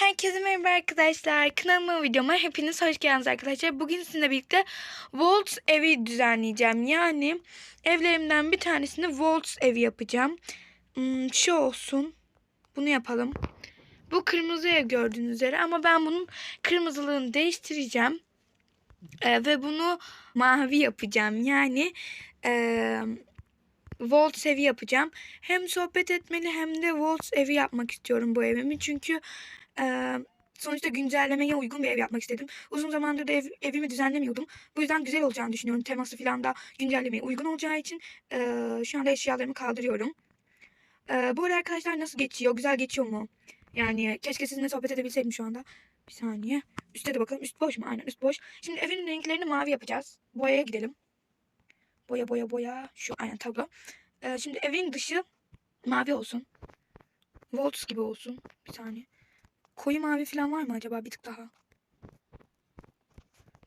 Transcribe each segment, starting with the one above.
Herkese merhaba arkadaşlar. Kanalıma videoma hepiniz hoş geldiniz arkadaşlar. Bugün sizinle birlikte Waltz evi düzenleyeceğim. Yani evlerimden bir tanesini Waltz evi yapacağım. Hmm, şu olsun. Bunu yapalım. Bu kırmızı ev gördüğünüz üzere ama ben bunun kırmızılığını değiştireceğim. Ee, ve bunu mavi yapacağım. Yani eee Waltz evi yapacağım. Hem sohbet etmeli hem de Waltz evi yapmak istiyorum bu evimi. Çünkü e, sonuçta güncellemeye uygun bir ev yapmak istedim. Uzun zamandır da ev, evimi düzenlemiyordum. Bu yüzden güzel olacağını düşünüyorum. Teması falan da güncellemeye uygun olacağı için e, şu anda eşyalarımı kaldırıyorum. E, bu arada arkadaşlar nasıl geçiyor? Güzel geçiyor mu? Yani keşke sizinle sohbet edebilseydim şu anda. Bir saniye. Üste de bakalım. Üst boş mu? Aynen üst boş. Şimdi evin renklerini mavi yapacağız. Boyaya gidelim. Boya boya boya. Şu aynen tablo. Ee, şimdi evin dışı mavi olsun. Volts gibi olsun. Bir saniye. Koyu mavi falan var mı acaba bir tık daha?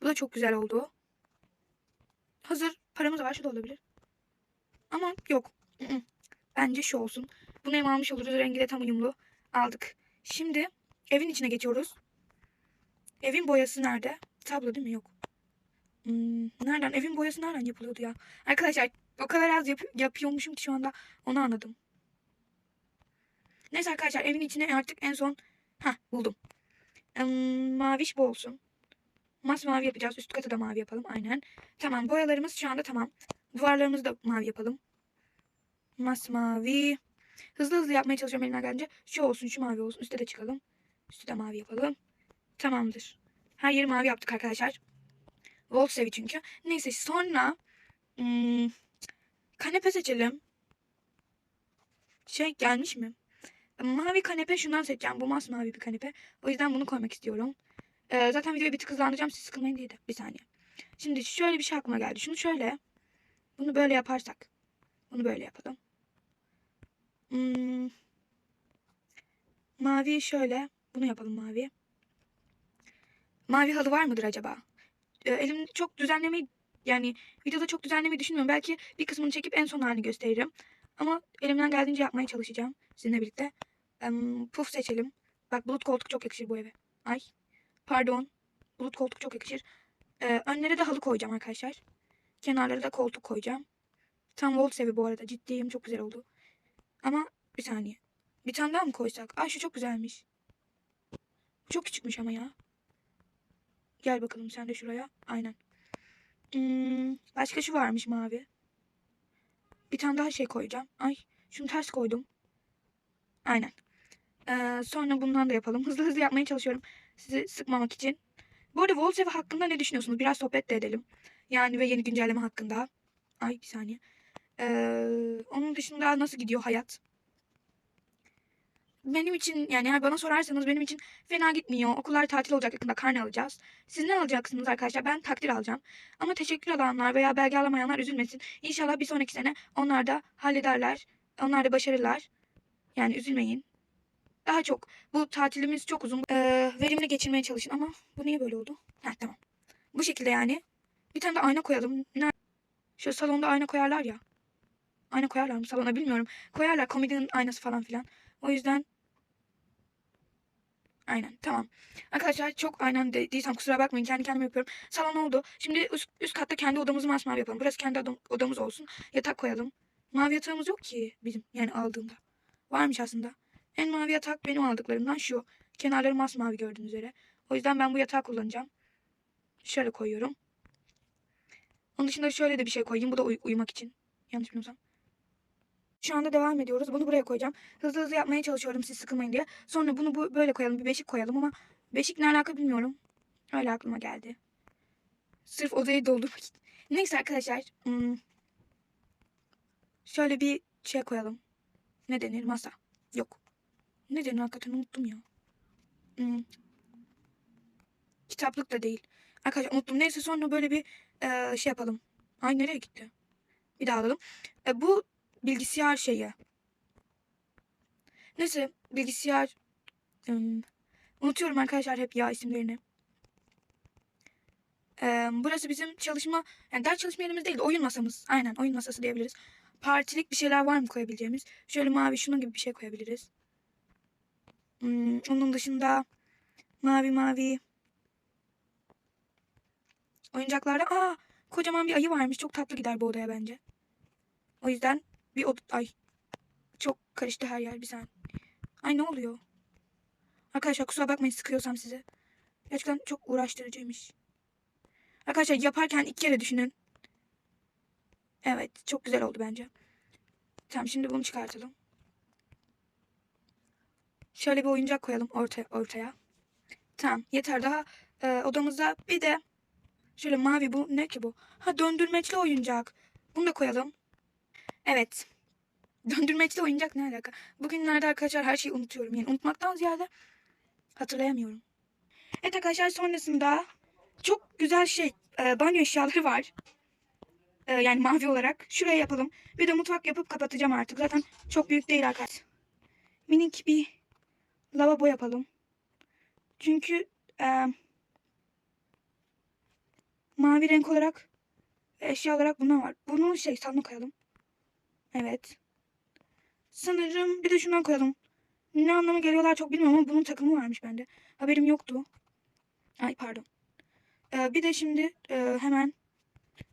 Bu da çok güzel oldu. Hazır paramız var şu da olabilir. Ama yok. Bence şu olsun. Bunu hem almış oluruz. Rengi de tam uyumlu. Aldık. Şimdi evin içine geçiyoruz. Evin boyası nerede? Tablo değil mi? Yok. Hmm, nereden? Evin boyası nereden yapılıyordu ya? Arkadaşlar o kadar az yap- yapıyormuşum ki şu anda onu anladım. Neyse arkadaşlar evin içine artık en son ha buldum. Hmm, maviş bu olsun. Masmavi yapacağız. Üst katı da mavi yapalım. Aynen. Tamam boyalarımız şu anda tamam. Duvarlarımızı da mavi yapalım. Masmavi. Hızlı hızlı yapmaya çalışıyorum elimden gelince. Şu olsun şu mavi olsun. Üste de çıkalım. Üstü de mavi yapalım. Tamamdır. Her yeri mavi yaptık arkadaşlar. Volt sevi çünkü. Neyse sonra hmm, kanepe seçelim. Şey gelmiş mi? Mavi kanepe şundan seçeceğim. Bu masmavi bir kanepe. O yüzden bunu koymak istiyorum. Ee, zaten videoyu bir tık hızlandıracağım. Siz sıkılmayın diye de. Bir saniye. Şimdi şöyle bir şey aklıma geldi. Şunu şöyle. Bunu böyle yaparsak. Bunu böyle yapalım. Hmm, mavi şöyle. Bunu yapalım mavi. Mavi halı var mıdır acaba? e, elimde çok düzenlemeyi yani videoda çok düzenlemeyi düşünmüyorum. Belki bir kısmını çekip en son halini gösteririm. Ama elimden geldiğince yapmaya çalışacağım sizinle birlikte. Em, puf seçelim. Bak bulut koltuk çok yakışır bu eve. Ay pardon. Bulut koltuk çok yakışır. Ee, önlere de halı koyacağım arkadaşlar. Kenarlara da koltuk koyacağım. Tam volt sevi bu arada. Ciddiyim çok güzel oldu. Ama bir saniye. Bir tane daha mı koysak? Ay şu çok güzelmiş. Çok küçükmüş ama ya. Gel bakalım sen de şuraya. Aynen. Hmm, başka şu varmış mavi. Bir tane daha şey koyacağım. Ay şunu ters koydum. Aynen. Ee, sonra bundan da yapalım. Hızlı hızlı yapmaya çalışıyorum. Sizi sıkmamak için. Bu arada Volsev hakkında ne düşünüyorsunuz? Biraz sohbet de edelim. Yani ve yeni güncelleme hakkında. Ay bir saniye. Ee, onun dışında nasıl gidiyor hayat? benim için yani eğer bana sorarsanız benim için fena gitmiyor. Okullar tatil olacak yakında karne alacağız. Siz ne alacaksınız arkadaşlar? Ben takdir alacağım. Ama teşekkür alanlar veya belge alamayanlar üzülmesin. İnşallah bir sonraki sene onlar da hallederler. Onlar da başarırlar. Yani üzülmeyin. Daha çok. Bu tatilimiz çok uzun. Ee, verimli geçirmeye çalışın ama bu niye böyle oldu? Heh, tamam. Bu şekilde yani. Bir tane de ayna koyalım. Nerede? Şu salonda ayna koyarlar ya. Ayna koyarlar mı salona bilmiyorum. Koyarlar komedinin aynası falan filan. O yüzden Aynen tamam. Arkadaşlar çok aynen dediysem kusura bakmayın kendi kendime yapıyorum. Salon oldu. Şimdi üst, üst katta kendi odamızı masmavi yapalım. Burası kendi odam, odamız olsun. Yatak koyalım. Mavi yatağımız yok ki bizim yani aldığımda. Varmış aslında. En mavi yatak benim aldıklarımdan şu. Kenarları masmavi gördüğünüz üzere. O yüzden ben bu yatağı kullanacağım. Şöyle koyuyorum. Onun dışında şöyle de bir şey koyayım. Bu da uy uyumak için. Yanlış bilmiyorsam. Şu anda devam ediyoruz. Bunu buraya koyacağım. Hızlı hızlı yapmaya çalışıyorum siz sıkılmayın diye. Sonra bunu bu böyle koyalım. Bir beşik koyalım ama beşik ne alaka bilmiyorum. Öyle aklıma geldi. Sırf odayı doldurmak için. Neyse arkadaşlar. Hmm. Şöyle bir şey koyalım. Ne denir? Masa. Yok. Ne denir hakikaten unuttum ya. Hmm. Kitaplık da değil. Arkadaşlar unuttum. Neyse sonra böyle bir e, şey yapalım. Ay nereye gitti? Bir daha alalım. E, bu bilgisayar şeyi. Neyse bilgisayar ım, unutuyorum arkadaşlar hep ya isimlerini. Ee, burası bizim çalışma yani ders çalışma yerimiz değil de oyun masamız. Aynen oyun masası diyebiliriz. Partilik bir şeyler var mı koyabileceğimiz? Şöyle mavi şunun gibi bir şey koyabiliriz. Hmm, onun dışında Mavi mavi. Oyuncaklarda aa kocaman bir ayı varmış. Çok tatlı gider bu odaya bence. O yüzden bir od ay çok karıştı her yer bir saniye. Ay ne oluyor? Arkadaşlar kusura bakmayın sıkıyorsam size. Gerçekten çok uğraştırıcıymış. Arkadaşlar yaparken iki kere düşünün. Evet çok güzel oldu bence. Tamam şimdi bunu çıkartalım. Şöyle bir oyuncak koyalım orta, ortaya. Tamam yeter daha e, odamızda bir de şöyle mavi bu ne ki bu? Ha döndürmeçli oyuncak. Bunu da koyalım. Evet. Döndürmeçli oyuncak ne alaka? Bugünlerde arkadaşlar her şeyi unutuyorum. Yani unutmaktan ziyade hatırlayamıyorum. Evet arkadaşlar sonrasında çok güzel şey e, banyo eşyaları var. E, yani mavi olarak. Şuraya yapalım. Bir de mutfak yapıp kapatacağım artık. Zaten çok büyük değil arkadaşlar. Minik bir lavabo yapalım. Çünkü e, mavi renk olarak eşya olarak bunlar var. Bunu şey salona koyalım. Evet. Sanırım bir de şundan koyalım. Ne anlama geliyorlar çok bilmiyorum ama bunun takımı varmış bende. Haberim yoktu. Ay pardon. Ee, bir de şimdi e, hemen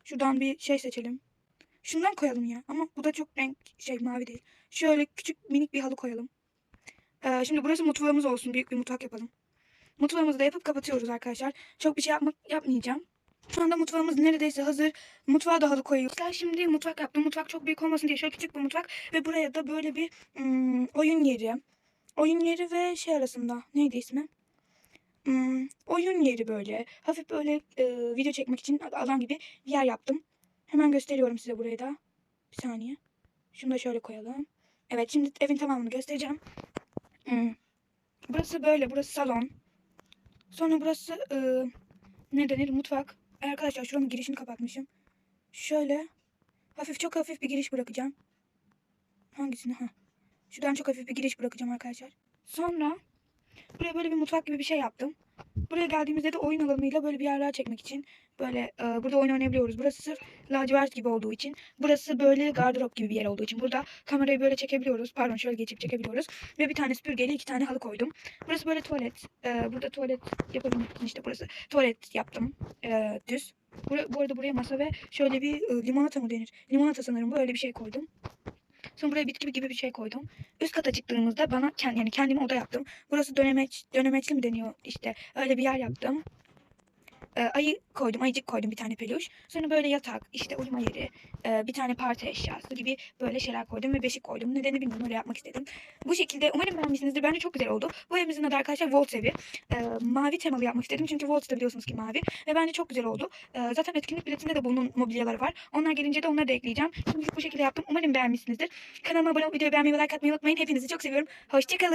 şuradan bir şey seçelim. Şundan koyalım ya. Ama bu da çok renk şey mavi değil. Şöyle küçük minik bir halı koyalım. Ee, şimdi burası mutfağımız olsun. Büyük bir mutfak yapalım. Mutfağımızı da yapıp kapatıyoruz arkadaşlar. Çok bir şey yapmak yapmayacağım. Şu anda mutfağımız neredeyse hazır. Mutfağa da halı koyuyoruz. Şimdi mutfak yaptım. Mutfak çok büyük olmasın diye şöyle küçük bir mutfak. Ve buraya da böyle bir ım, oyun yeri. Oyun yeri ve şey arasında. Neydi ismi? Hmm, oyun yeri böyle. Hafif böyle e, video çekmek için alan gibi bir yer yaptım. Hemen gösteriyorum size burayı da. Bir saniye. Şunu da şöyle koyalım. Evet şimdi evin tamamını göstereceğim. Burası böyle. Burası salon. Sonra burası e, ne denir? Mutfak. Arkadaşlar şuranın girişini kapatmışım. Şöyle hafif çok hafif bir giriş bırakacağım. Hangisini? Ha. Şuradan çok hafif bir giriş bırakacağım arkadaşlar. Sonra buraya böyle bir mutfak gibi bir şey yaptım. Buraya geldiğimizde de oyun alanıyla böyle bir yerler çekmek için böyle e, burada oyun oynayabiliyoruz. Burası sırf lacivert gibi olduğu için. Burası böyle gardırop gibi bir yer olduğu için. Burada kamerayı böyle çekebiliyoruz. Pardon şöyle geçip çekebiliyoruz. Ve bir tane süpürgeyle iki tane halı koydum. Burası böyle tuvalet. E, burada tuvalet yapabilmek işte burası. Tuvalet yaptım. E, düz. Bura, bu arada buraya masa ve şöyle bir e, limonata mı denir? Limonata sanırım böyle bir şey koydum. Sonra buraya bitki gibi bir şey koydum. Üst kata çıktığımızda bana kendi, yani kendime oda yaptım. Burası dönemeç, dönemeçli mi deniyor işte. Öyle bir yer yaptım. Ee, ayı koydum, ayıcık koydum bir tane peluş. Sonra böyle yatak, işte uyuma yeri, e, bir tane parti eşyası gibi böyle şeyler koydum ve beşik koydum. Nedeni bilmiyorum öyle yapmak istedim. Bu şekilde umarım beğenmişsinizdir. Bence çok güzel oldu. Bu evimizin adı arkadaşlar Volt evi. Ee, mavi temalı yapmak istedim. Çünkü Volt da biliyorsunuz ki mavi. Ve bence çok güzel oldu. Ee, zaten etkinlik biletinde de bunun mobilyaları var. Onlar gelince de onları da ekleyeceğim. Şimdi bu şekilde yaptım. Umarım beğenmişsinizdir. Kanalıma abone olup videoyu beğenmeyi ve like atmayı unutmayın. Hepinizi çok seviyorum. Hoşçakalın.